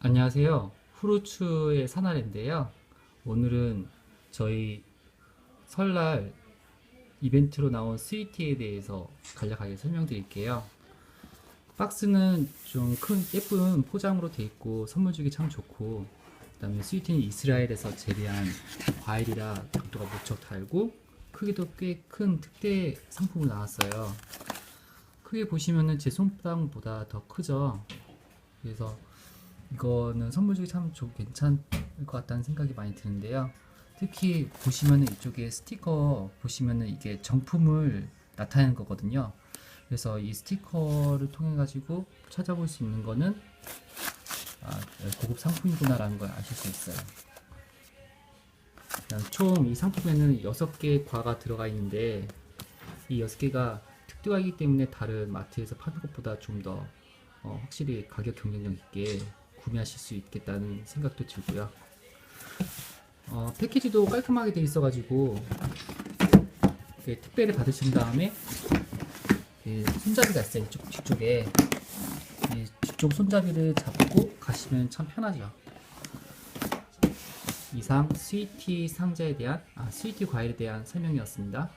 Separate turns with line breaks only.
안녕하세요. 후르츠의 사나리인데요. 오늘은 저희 설날 이벤트로 나온 스위티에 대해서 간략하게 설명드릴게요. 박스는 좀 큰 예쁜 포장으로 돼 있고 선물 주기 참 좋고 그다음에 스위티는 이스라엘에서 재배한 과일이라 당도가 무척 달고 크기도 꽤 큰 특대 상품으로 나왔어요. 크게 보시면은 제 손바닥보다 더 크죠. 그래서 이거는 선물 주기 참 좋, 괜찮을 것 같다는 생각이 많이 드는데요. 특히 보시면은 이쪽에 스티커 보시면은 이게 정품을 나타내는 거거든요. 그래서 이 스티커를 통해 가지고 찾아볼 수 있는 거는 아, 고급 상품이구나라는 걸 아실 수 있어요. 총 이 상품에는 6개 과가 들어가 있는데 이 6개가 특별하기 때문에 다른 마트에서 파는 것보다 좀더 어, 확실히 가격 경쟁력 있게 구매하실 수 있겠다는 생각도 들고요. 어, 패키지도 깔끔하게 돼 있어가지고 택배를 받으신 다음에 이 손잡이가 있어요. 이쪽 뒤쪽에 이 뒤쪽 손잡이를 잡고 가시면 참 편하죠. 이상 스위티 상자에 대한 아 스위티 과일에 대한 설명이었습니다.